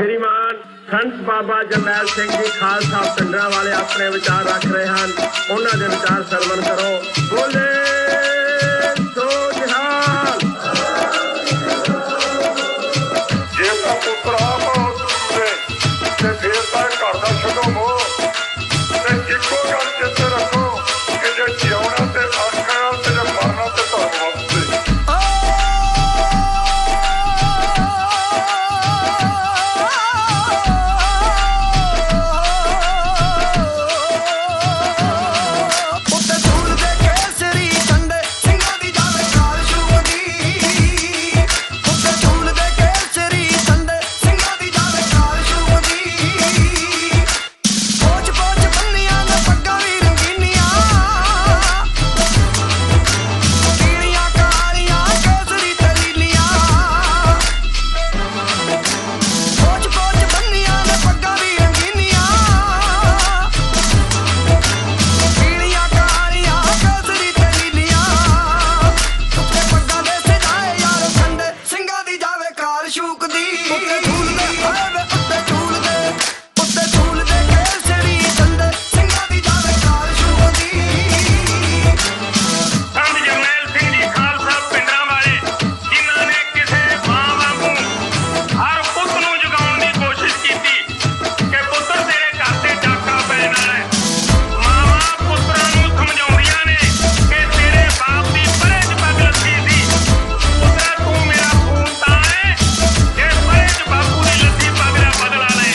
ਸ਼੍ਰੀਮਾਨ ਸੰਤ ਬਾਬਾ ਜਮੈਲ ਸਿੰਘ ਜੀ ਖਾਲਸਾ ਪਿੰਡਰਾ ਵਾਲੇ ਆਪਣੇ ਵਿਚਾਰ ਰੱਖ ਰਹੇ ਹਨ। ਉਹਨਾਂ ਦੇ ਵਿਚਾਰ ਸਰਵਣ ਕਰੋ। ਬੋਲੇ ਫੇਰ ਤਾਂ ਘਰ ਦਾ ਛੱਡੋ ਮੋ ਤੇ ਇੱਕੋ ਗੱਲ ਚਿੱਤ ਰੱਖੋ ショックディ